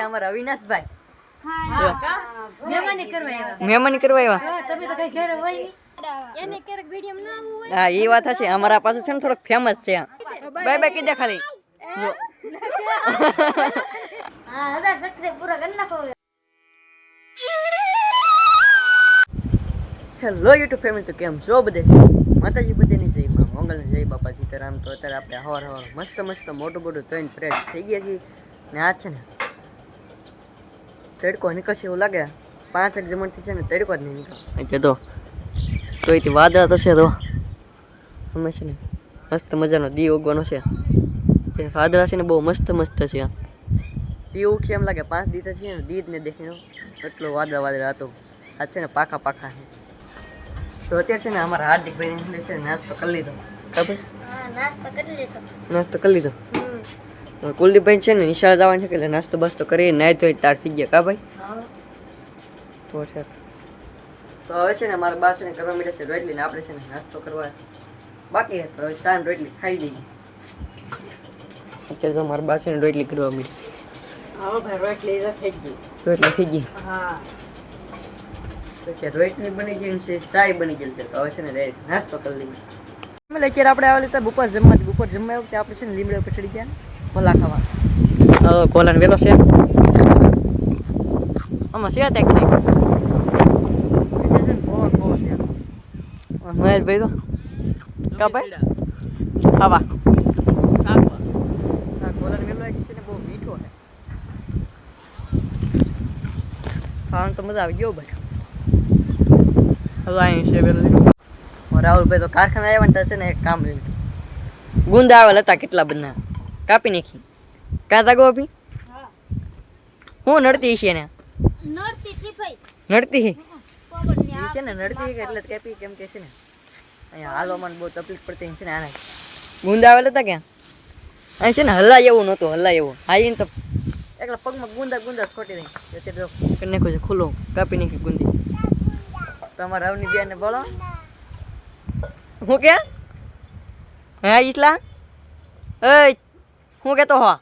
ગયા અમારા અવિનાશભાઈ. મહેમાની કરવા આવ્યા. મહેમાની કરવા આવ્યા. હા, તમે તો કઈ ઘરે હોય નહીં. એને ક્યારેક વીડિયો ના હોય. હા એ વાત હશે. અમારા પાસે છે ને થોડોક ફેમસ છે. બાય બાય કીધા ખાલી. જો. હા હજાર સત્તરે પૂરા કરી નાખો હેલો યુટ્યુબ ફેમિલી તો કેમ છો બધે? છે માતાજી બધાની જય માં મંગલ જય બાપા સીતારામ. તો અત્યારે આપણે હવાર હવાર મસ્ત મસ્ત મોટું મોટું ધોઈને ફ્રેશ થઈ ગયા છીએ. ને આ છે ને તડકો નીકળશે એવું લાગે. પાંચ એક જમણથી છે ને તડકો જ નહીં નીકળે. એટલે તો તો એથી વાદળા થશે તો. અમે છે ને મસ્ત મજાનો દી ઉગવાનો છે. તેને વાદળા છે ને બહુ મસ્ત મસ્ત છે દી ઉગશે એમ લાગે પાંચ દી થશે ને દી જ ને દેખીને એટલો વાદળા વાદળા હતો. આ છે ને પાકા પાકા છે. તો અત્યારે છે ને અમારા હાર્દિક ભાઈ છે ને નાસ્તો કરી લીધો. ખબર? નાસ્તો કરી લીધો. નાસ્તો કરી લીધો. કુલદીપભાઈ છે ને નિશાળ જવાનું છે કે નાસ્તો બાસ્તો કરી નાહી ધોઈ તાર થઈ ગયા. કા ભાઈ? તો છે. તો હવે છે ને મારા બા છે ને કરવા મીઠા છે રોટલી ને આપણે છે ને નાસ્તો કરવા. બાકી તો હવે સાંજ રોટલી ખાઈ લઈએ. અત્યારે તો મારા બા છે ને રોટલી કરવા ભાઈ રોટલી થઈ ગઈ. રોટલી થઈ ગઈ? હા. રોટલી બની ગઈ છે ચાય બની ગયેલ છે તો હવે છે ને direct નાસ્તો કરી લઈએ. એટલે અત્યારે આપણે આવેલા હતા બપોર જમવા બપોર જમવા વખતે આપણે છે ને લીમડે ઉપર ચડી ગયા કોલા ખાવા કોલાનો વેલો છે આમાં છે ત્યાં કંઈક મહેશભાઈ તો કા ભાઈ ખાવા હા કોલાનો વેલો એક છે ને બહુ મીઠો છે ખાવાનું તો મજા આવી ગયો ભાઈ હવે અહીં છે વેલો લીધો રાહુલભાઈ તો કારખાના આવ્યા ને ત્યાં છે ને એક કામ લીધું ગુંદા આવેલા હતા કેટલા બધા કાપી નાખી. કાં તા અભી હું નડતી છે ને નડતી છે ને નડતી એટલે કાપી કેમ કે છે ને અહીંયા હાલો મને બહુ તકલીફ પડતી છે ને આને. ગુંદા આવેલા હતા ક્યાં? અહીં છે ને હલ્લા એવું નહોતું હલ્લા એવું આવીને તો એકલા પગમાં ગુંદા ગુંદા ખોટી રહી. અત્યારે તો કરી નાખ્યું છે ખુલ્લો. કાપી નાખી ગુંદી. તમારા અવની બેન ને બોલો. હું કે હા ઈસલા? એ હું કેતો હો?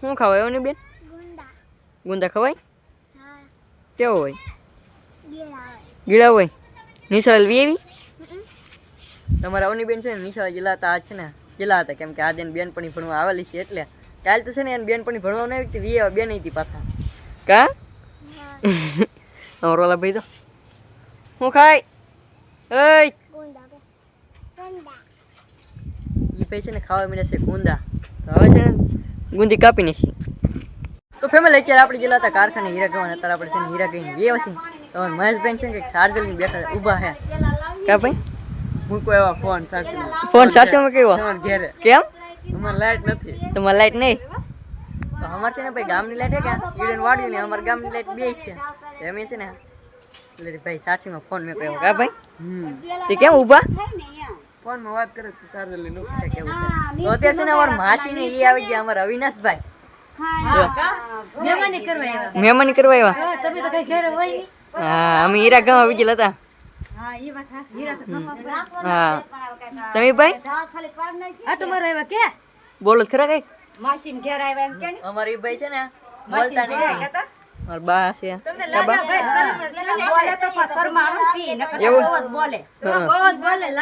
શું ખાવ એવું બેન? ગુંદા. ખવાય? કેવો હોય? ગીળા હોય. નિશાળ વી એવી? તમારા અવની બેન છે ને નિશાળ ગીલા હતા આજ છે ને ગયેલા હતા કેમ કે આ બેન બેનપણી ભણવા આવેલી છે એટલે કાલ તો છે ને એને બેનપણી ભણવા નહીં આવી વી બેન હતી પાછા. કા? તમારો ઓલા ભાઈ તો. હું ખાય? એ ગુંદા. ભાઈ છે ને ખાવા મળે છે ગુંદા તો હવે છે ને ગુંદી કાપી નાખી તો ફેમિલી અત્યારે આપણે ગયેલા હતા કારખાને હીરા ગવા અત્યારે આપણે છે ને હીરા ગઈને બે વસી તો મહેશભાઈ છે ને કંઈક ચાર્જર લઈને બેઠા ઊભા હે કા ભાઈ મૂકો એવા ફોન સાસુ ફોન સાસુમાં કેવો ઘેરે કેમ અમારે લાઈટ નથી તમારે લાઈટ નહીં તો અમારે છે ને ભાઈ ગામની લાઈટ હે કે ઈડન વાડ્યું ને અમારા ગામની લાઈટ બે છે એમ છે ને એટલે ભાઈ સાચીમાં ફોન મેં કહ્યો કા ભાઈ હમ તે કેમ ઊભા ફોનમાં વાત કરે તો ચાર્જર લઈને. છે. કેવું તો અત્યારે છે ને અમારા માસી ને ઈ આવી ગયા અમાર અવિનાશભાઈ. મહેમાની કરવા આવ્યા. મહેમાની કરવા આવ્યા? તમે તો કઈ ઘેર હોય નહીં. હા અમે હીરા ગામ આવી ગયેલા હતા. હા એ વાત હાચી. હીરા તો હા. તમે ભાઈ? આટો મારો આવ્યા કે? બોલો ખરા કઈ માસીન ઘેર આવ્યા એમ કે અમારી ભાઈ છે ને બોલતા નહીં. મારા બા. છે ભાઈ એવું? તો ભાઈ ભાઈ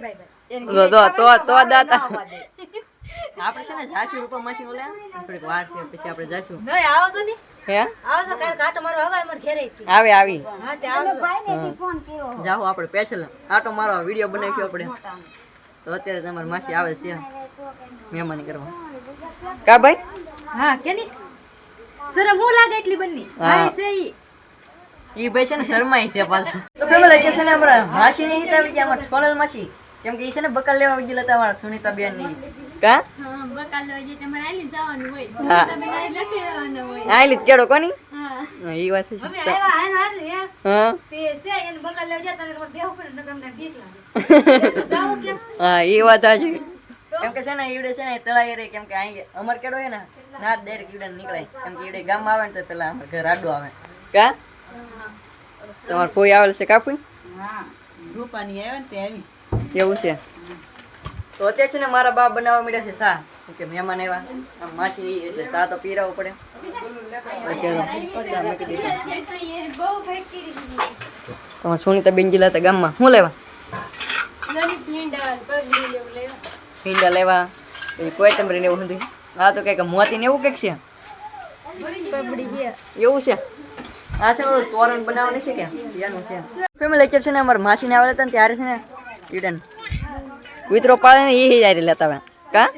ભાઈ ભાઈ. દાતા આપણે છે ને જાશું રૂપા માસી ઓલે. થોડીક વાર છે પછી આપણે જાશું નહીં હે? મારો આવે અમારે ઘેરે આવે આવી. હા તે ફોન કર્યો જાઓ આપણે પેશલ આટો મારો વીડિયો બનાવ્યો આપણે. તો અત્યારે તમારી માસી આવે છે. મહેમાની કરવા. કા ભાઈ? હા કે ની? શરમ હું લાગે એટલી બની. હા. ભાઈ છે ઈ. ઈ ભાઈ છે ને શરમાઈ છે પાછો. તો ફેમિલી કે છે ને અમારા માસી ની હિતા આવી ગયા અમારા સોનલ માસી કેમ કે ઈ છે ને બકલ લેવા ગયેલા હતા અમારા સુનીતા બેનની કા? હા બકાલ હોય જે તમારે આલી જવાનું હોય. હા. તમે લખી લેવાનું હોય. આલી કેડો કોની? હા. હા, ઈ વાત છે. હવે આવ્યા આને હારે હે હા. તે છે એને બકાલ લેવા જતા તને તમારે બેહવું પડે નકર બીક લાગે જાવું હા એ વાત સાચી. કેમ કે છે ને ઈવડે છે ને તળાઈ રે કેમ કે અહીં અમર કેડો છે ને ના દેર ઈવડે નીકળાય કેમ કે ઈવડે ગામમાં આવે ને તો પેલા અમાર ઘર આડો આવે. કા? તમાર કોઈ આવેલ છે કાપુઈ રૂપાની આવે ને તે આવી. એવું છે. તો અત્યારે છે ને મારા બા બનાવવા માંડ્યા છે સા કે મહેમાન આવ્યા. આમ માછી એટલે સા તો પીરાવવું પડે. તમારે સુનીતા બેન જિલ્લા ગામમાં. શું લેવા? નાની ભીંડા લેવું પછી કોથમરી ને એવું બધું આ તો કંઈક મોતી ને એવું કંઈક છે? એવું છે? આ છે ઓલું તોરણ બનાવવાની છે કે? એનું છે. ફેમિલી લેક્ચર છે ને અમારા માસીને આવેલા હતા ને ત્યારે છે ને ઈડન. કૂતરો પાડે ને એ જારી લેતા હવે કા?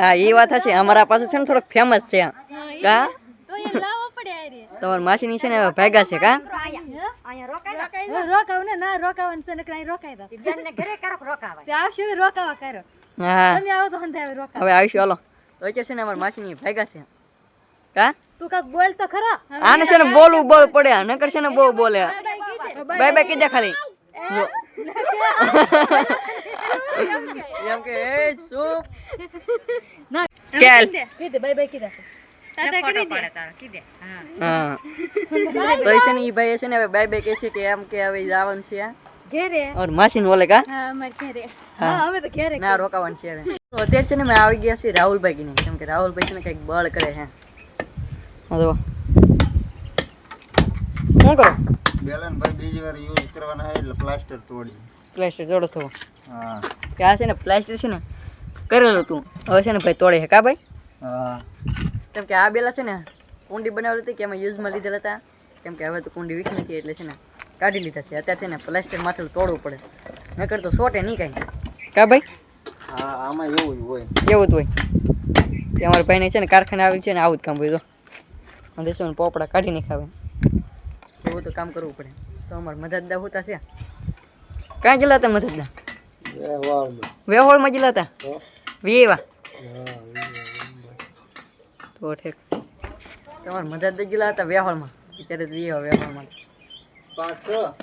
હા એ વાત હશે. અમારા પાસે છે ને થોડોક ફેમસ છે. કા? તમારા માસીની છે ને ભેગા છે કા? રોકાવ ને ના રોકાવાનું છે ને કઈ રોકાઈ દો બેનને ઘરે કરો રોકાવા તે આવશે રોકાવા કરો હા તમે આવો તો હંધે આવે રોકાવ હવે આવીશું હાલો તો અત્યારે છે ને અમારા માસીની ભેગા છે કા તું કાક બોલ તો ખરા આને છે ને બોલવું બોલ પડે નકર છે ને બહુ બોલે બાય બાય કીધે ખાલી એમ કે એ ચૂપ કેલ કીધે બાય બાય કીધા ટાટા કરી દે. હા. તો છે ને ઈ ભાઈ ને હવે બાય બાય કહે છે કે એમ કે હવે જવાનું છે ઘેરે? ઓર માસીને બોલે કા હા? અમાર ઘરે. હા. અમે તો ઘેરે ના રોકાવાનું છે હવે. તો અત્યારે છે ને મેં આવી ગયા છે રાહુલભાઈ કીને. કેમ કે રાહુલભાઈ છે ને કંઈક બળ કરે છે. શું કરો? બેલન ભાઈ બીજી વાર યુઝ કરવાના એટલે પ્લાસ્ટર તોડી. પ્લાસ્ટર જોડો થવો. હા. કે આ છે ને પ્લાસ્ટર છે ને કરેલું તું. હવે છે ને ભાઈ તોડે છે. કા ભાઈ? હા. કેમ કે આ બેલા છે ને કુંડી બનાવેલી હતી કે એમાં યુઝમાં લીધેલા હતા. કેમ કે હવે તો કુંડી વીક નથી એટલે છે ને કાઢી લીધા છે. અત્યારે છે ને પ્લાસ્ટર માથે તોડવું પડે. નકર તો સોટે નહીં કાંઈ. કા ભાઈ? હા આમાં એવું જ હોય. એવું જ હોય. કે અમારા ભાઈને છે ને કારખાને આવી છે ને આવું જ કામ હોય તો અને છે પોપડા કાઢી નહીં ખાવે એવું તો કામ કરવું પડે. તો અમારે મદદદા હોતા છે. કાંઈ ગયેલા હતા મદદદા વેહોળમાં ગયેલા હતા તો? વીએવા તો ઠીક. તમારે મદદ ગયેલા હતા વેહોળમાં અત્યારે જ વીએવા વેહોળમાં પાંચસો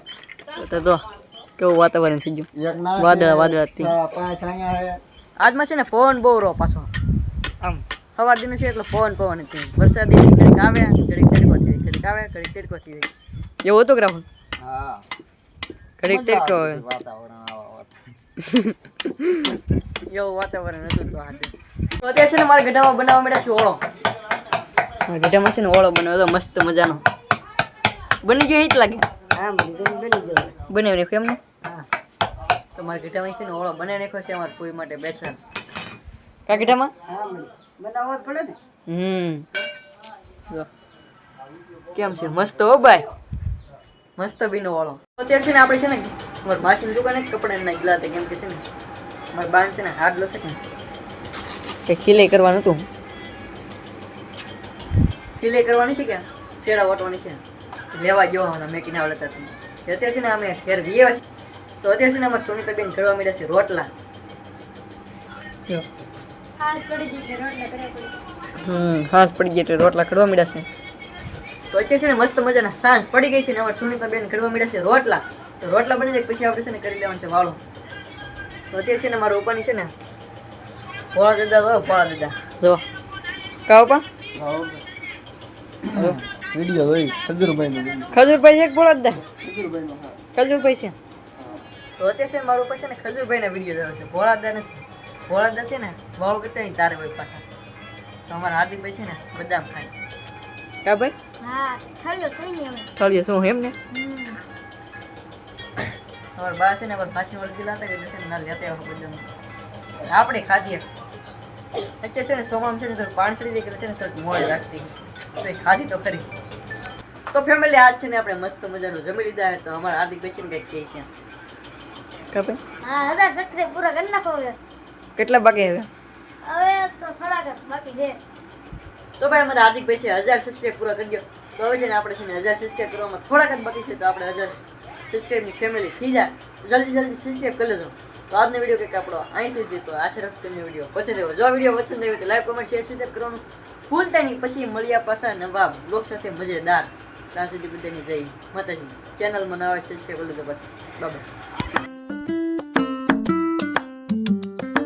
તો તો કેવું વાતાવરણ થઈ ગયું? એક ના વાદળા વાદળા હતી હા, પાંચ અહીંયા હે. આજમાં છે ને પવન બહુ રહો પાછો. આમ સવાર દિન છે એટલે પવન પવન હતી. વરસાદી ઘડીક આવે ઘડીક તડકો થઈ ઘડીક આવે ઘડીક તડકો થઈ જાય એવું હતું કે રાહુલ? હા. ઘડીક મજા તડકો આવતી આવે હતી વાતાવરણ આવા વાત એવું વાતાવરણ હતું તો આજે તો અત્યારે છે ને મારા ગઢામાં બનાવવા મળ્યા છે ઓળો. મારા ગઢામાં છે ને ઓળો બનાવ્યો હતો મસ્ત મજાનો. બની ગયો હિટ લાગે? બનાવી નાખ્યો એમને? તો મારા ગઢામાં છે ને ઓળો બનાવી નાખ્યો છે અમારા કોઈ માટે બેસન. કા ગઢામાં? હમ. કેમ છે? મસ્ત હો ભાઈ. મસ્ત બીનો વાળો અત્યારે છે ને આપણે છે ને મારા માસીની દુકાને કપડા ના ગયેલા હતા કેમ કે છે ને મારા બાન છે ને હાથ લો છે ને. કે ખીલે કરવાનું હતું ખીલે કરવાની છે કે? શેડા વટવાની છે? લેવા ગયો હમણાં મેં કિના આવડતા તમે અત્યારે છે ને અમે ઘેર વીએ તો અત્યારે છે ને અમારે સુનીતા બેન ઘડવા મળ્યા છે રોટલા. હમ હાંસ પડી ગઈ એટલે રોટલા ખડવા મળ્યા છે. તો અત્યારે છે ને મસ્ત મજાના સાંજ પડી ગઈ છે ને અમારે સુનિતા બેન ખડવા મળ્યા છે રોટલા. તો રોટલા બની જાય પછી આપણે છે ને કરી લેવાનું છે વાળો. તો અત્યારે છે ને મારા ઉપરની છે ને ભોળા દાદા તો ભોળા દાદા જો. કા ઉપા વીડિયો હોય ખજૂરભાઈ નો ખજૂરભાઈ એક કે દાદા? ખજૂરભાઈ છે? તો અત્યારે છે મારું છે ને ખજૂરભાઈના વીડિયો જોયો છે. ભોળા દાદા નથી. ભોળા દાદા છે ને વાળો કરતા નહીં તારે ભાઈ પાછા. તો અમારા હાર્દિકભાઈ છે ને બદામ ખાય. કા ભાઈ? હા ઠળ્યો શું એમ ને? અમારા બા છે ને અમારા ફાંસી વળી ગયેલા હતા એટલે છે ને ના લેતા બદામ આપણે ખાધીએ. અત્યારે છે ને સોમામ છે ને તો જે કરે છે ને થોડીક મોડ રાખતી તો ખાધી તો ખરી. તો ફેમિલી આજ છે ને આપણે મસ્ત મજાનું જમી લીધા તો અમારા હાર્દિકભાઈ છે ને કંઈક કહે છે. ખબર હા હજાર સબસ્ક્રાઈબ પૂરા કરી નાખો હવે. કેટલા બાકી હવે? હવે તો થોડાક જ બાકી છે. તો ભાઈ અમારા હાર્દિકભાઈ છે હજાર સબસ્ક્રાઈબ પૂરા કરી દો તો હવે છે ને આપણે છે ને હજાર સબસ્ક્રાઈબ કરવામાં થોડાક જ બાકી છે. તો આપણે હજાર સબસ્ક્રાઈબની ફેમિલી થઈ જાય જલ્દી જલ્દી સબસ્ક્રાઈબ કરી લેજો. તો આજનો વીડિયો કંઈક આપણો અહીં સુધી તો આશા રાખું તમને વીડિયો પસંદ આવ્યો. જો વીડિયો પસંદ આવ્યો તો લાઈક કોમેન્ટ શેર શેર કરવાનું ભૂલતા નહીં. પછી મળ્યા પાછા નવા બ્લોગ સાથે. મજેદાર. ત્યાં સુધી બધાની જઈ માતાજી. ચેનલમાં નવા સબસ્ક્રાઈબ કરી લેજો પાછા. બાબા